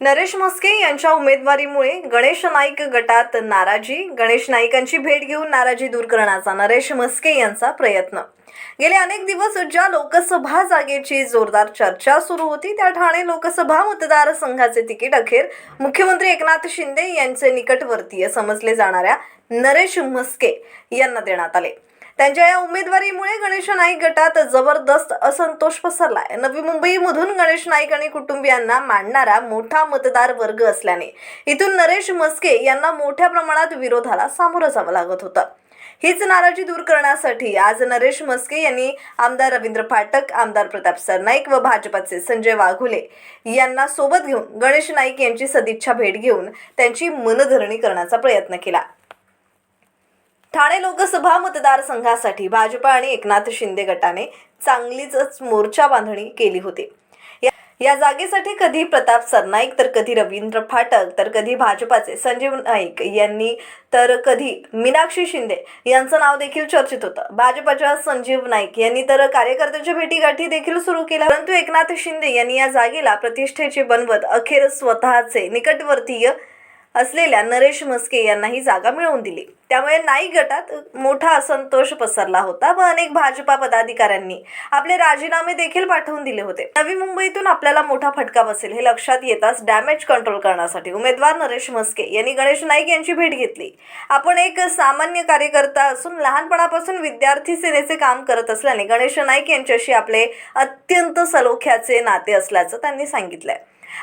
नरेश म्हस्के यांच्या उमेदवारीमुळे गणेश नाईक गटात नाराजी. गणेश नाईकांची भेट घेऊन नाराजी दूर करण्याचा नरेश म्हस्के यांचा प्रयत्न. गेले अनेक दिवस ज्या लोकसभा जागेची जोरदार चर्चा सुरू होती त्या ठाणे लोकसभा मतदारसंघाचे तिकीट अखेर मुख्यमंत्री एकनाथ शिंदे यांचे निकटवर्तीय समजले जाणाऱ्या नरेश म्हस्के यांना देण्यात आले. त्यांच्या या उमेदवारीमुळे गणेश नाईक गटात जबरदस्त असंतोष पसरलाय. नवी मुंबईमधून गणेश नाईक आणि कुटुंबियांना मांडणारा मोठा मतदार वर्ग असल्याने इथून नरेश मस्के यांना मोठ्या प्रमाणात विरोधाला सामोरं जावं लागत होतं. हीच नाराजी दूर करण्यासाठी आज नरेश मस्के यांनी आमदार रवींद्र फाटक आमदार प्रताप सरनाईक व भाजपाचे संजय वाघुले यांना सोबत घेऊन गणेश नाईक यांची सदिच्छा भेट घेऊन त्यांची मनधरणी करण्याचा प्रयत्न केला. ठाणे लोकसभा मतदारसंघासाठी भाजपा आणि एकनाथ शिंदे गटाने चांगलीच मोर्चा बांधणी केली होती. या- या जागेसाठी कधी प्रताप सरनाईक तर कधी रवींद्र फाटक तर कधी भाजपाचे संजीव नाईक यांनी तर कधी मीनाक्षी शिंदे यांचं नाव देखील चर्चित होतं. भाजपाच्या संजीव नाईक यांनी तर कार्यकर्त्यांच्या भेटीगाठी देखील सुरू केल्या. परंतु एकनाथ शिंदे यांनी या जागेला प्रतिष्ठेचे बनवत अखेर स्वतःचे निकटवर्तीय असलेल्या नरेश म्हस्के यांना ही जागा मिळवून दिली. त्यामुळे नाईक गटात मोठा असंतोष पसरला होता व अनेक भाजपा पदाधिकाऱ्यांनी आपले राजीनामे देखील पाठवून दिले होते. नवी मुंबईतून आपल्याला मोठा फटका बसेल हे लक्षात येताच डॅमेज कंट्रोल करण्यासाठी उमेदवार नरेश म्हस्के यांनी गणेश नाईक यांची भेट घेतली. आपण एक सामान्य कार्यकर्ता असून लहानपणापासून विद्यार्थी सेनेचे काम करत असल्याने गणेश नाईक यांच्याशी आपले अत्यंत सलोख्याचे नाते असल्याचं त्यांनी सांगितलंय.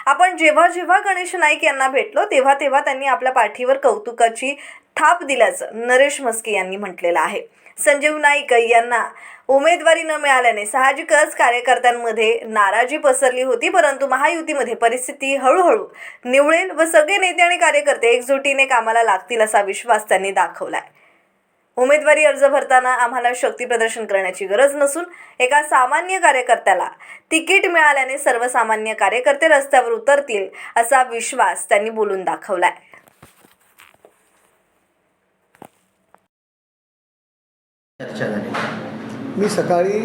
आपण जेव्हा जेव्हा गणेश नाईक यांना भेटलो तेव्हा तेव्हा त्यांनी आपल्या पाठीवर कौतुकाची थाप दिल्याचं नरेश म्हस्के यांनी म्हटलेलं आहे. संजीव नाईक यांना उमेदवारी न मिळाल्याने साहजिकच कार्यकर्त्यांमध्ये नाराजी पसरली होती परंतु महायुतीमध्ये परिस्थिती हळूहळू निवळेल व सगळे नेते आणि कार्यकर्ते एकजुटीने कामाला लागतील असा विश्वास त्यांनी दाखवलाय. उमेदवारी अर्ज भरताना आम्हाला शक्ती प्रदर्शन करण्याची गरज नसून एका सामान्य कार्यकर्त्याला तिकीट मिळाल्याने सर्वसामान्य कार्यकर्ते रस्त्यावर उतरतील असा विश्वास त्यांनी बोलून दाखवलाय. चर्चा झाली. मी सकाळी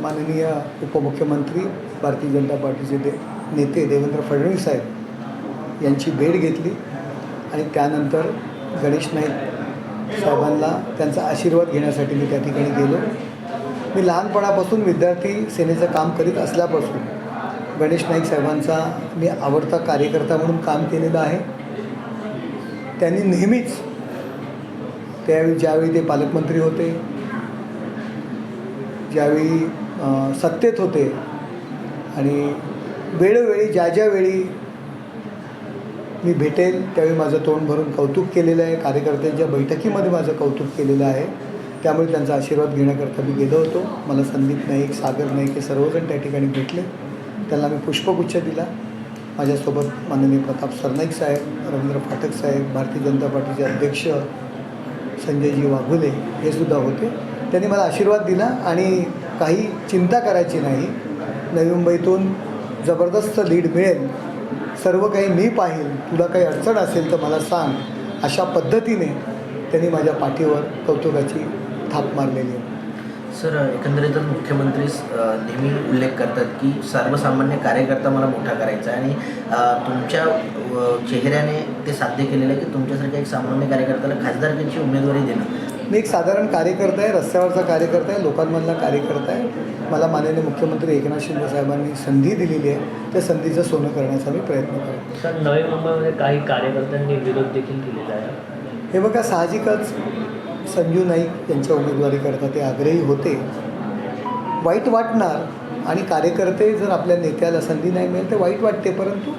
माननीय उपमुख्यमंत्री भारतीय जनता पार्टीचे दे नेते देवेंद्र फडणवीस साहेब यांची भेट घेतली आणि त्यानंतर गणेश नाईक साहेबांना त्यांचा आशीर्वाद घेण्यासाठी मी त्या ठिकाणी गेलो. मी लहानपणापासून विद्यार्थी सेनेचं काम करीत असल्यापासून गणेश नाईक साहेबांचा मी आवडता कार्यकर्ता म्हणून काम केलेलं आहे. त्यांनी नेहमीच त्यावेळी ज्यावेळी ते पालकमंत्री होते ज्यावेळी सत्तेत होते आणि वेळोवेळी ज्या ज्यावेळी मी भेटेन त्यावेळी माझं तोंड भरून कौतुक केलेलं आहे. कार्यकर्त्यांच्या बैठकीमध्ये माझं कौतुक केलेलं आहे. त्यामुळे त्यांचा आशीर्वाद घेण्याकरता मी गेलो होतो. मला संदीप नाईक सागर नाईक हे सर्वजण त्या ठिकाणी भेटले. त्यांना मी पुष्पगुच्छ दिला. माझ्यासोबत माननीय प्रताप सरनाईक साहेब रवींद्र फाटक साहेब भारतीय जनता पार्टीचे अध्यक्ष संजयजी वाघुले हे सुद्धा होते. त्यांनी मला आशीर्वाद दिला आणि काही चिंता करायची नाही. नवी मुंबईतून जबरदस्त लीड मिळेल सर्व काही मी पाहिल तुला काही अडचण असेल तर मला सांग. अशा पद्धतीने त्यांनी माझ्या पाठीवर कौतुकाची थाप मारलेली आहे. सर एकंदरीतच मुख्यमंत्री नेहमी उल्लेख करतात की सर्वसामान्य कार्यकर्ता मला मोठा करायचा आहे आणि तुमच्या चेहऱ्याने ते साध्य केलेलं आहे की तुमच्यासारख्या एक सामान्य कार्यकर्त्याला खासदारकीची उमेदवारी देणं. मी एक साधारण कार्यकर्ता आहे रस्त्यावरचा कार्यकर्ता आहे लोकांमधला कार्यकर्ता आहे. मला माननीय मुख्यमंत्री एकनाथ शिंदे साहेबांनी संधी दिलेली आहे. त्या संधीचं सोनं करण्याचा मी प्रयत्न करेन सर नवी मुंबईमध्ये काही कार्यकर्त्यांनी विरोध देखील केलेला आहे. हे बघा साहजिकच संजू नाईक यांच्या उमेदवारीकरता ते आग्रही होते. वाईट वाटणार आणि कार्यकर्ते जर आपल्या नेत्याला संधी नाही मिळेल तर वाईट वाटते परंतु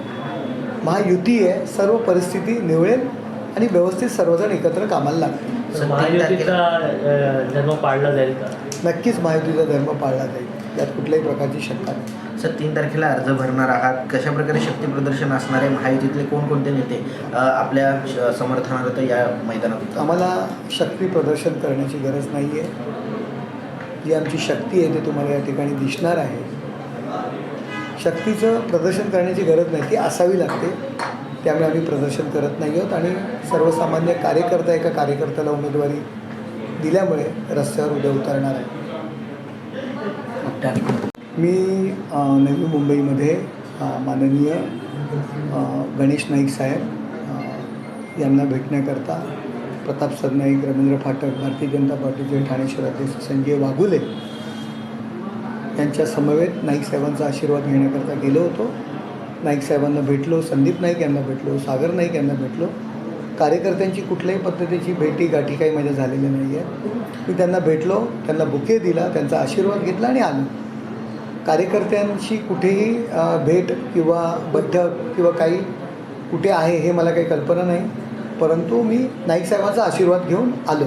महायुती आहे सर्व परिस्थिती निवळेल आणि व्यवस्थित सर्वजण एकत्र कामाला लागतील. तर सर, तीन महायुतीचा अ, धर्म पाळला जाईल का? नक्कीच महायुतीचा धर्म पाळला जाईल. यात कुठल्याही प्रकारची शंका नाही. सर तीन तारखेला अर्ज भरणार आहात. कशा प्रकारे शक्ती प्रदर्शन असणार आहे? महायुतीतले कोणकोणते नेते अ, आपल्या श- समर्थनार्थ या मैदानात? आम्हाला शक्ती प्रदर्शन करण्याची गरज नाही आहे जी आमची शक्ती आहे ते तुम्हाला या ठिकाणी दिसणार आहे. शक्तीचं प्रदर्शन करण्याची गरज नाही ती असावी लागते. त्यामुळे आम्ही प्रदर्शन करत नाही आहोत. आणि सर्वसामान्य कार्यकर्ता एका कार्यकर्त्याला उमेदवारी दिल्यामुळे रस्त्यावर उद्या उतरणार आहे. मी नवी मुंबईमध्ये माननीय गणेश नाईक साहेब यांना भेटण्याकरता प्रताप सरनाईक रवींद्र फाटक भारतीय जनता पार्टीचे ठाणे शहराध्यक्ष संजय वाघुले यांच्या समवेत नाईक साहेबांचा आशीर्वाद घेण्याकरता गेलो होतो. नाईक साहेबांना भेटलो संदीप नाईक यांना भेटलो सागर नाईक यांना भेटलो. कार्यकर्त्यांची कुठल्याही पद्धतीची भेटी गाठी काही माझ्या झालेली नाही आहे मी त्यांना भेटलो त्यांना बुके दिला त्यांचा आशीर्वाद घेतला आणि आलो. कार्यकर्त्यांशी कुठेही भेट किंवा बैठक किंवा काही कुठे आहे हे मला काही कल्पना नाही. परंतु मी नाईक साहेबांचा आशीर्वाद घेऊन आलो.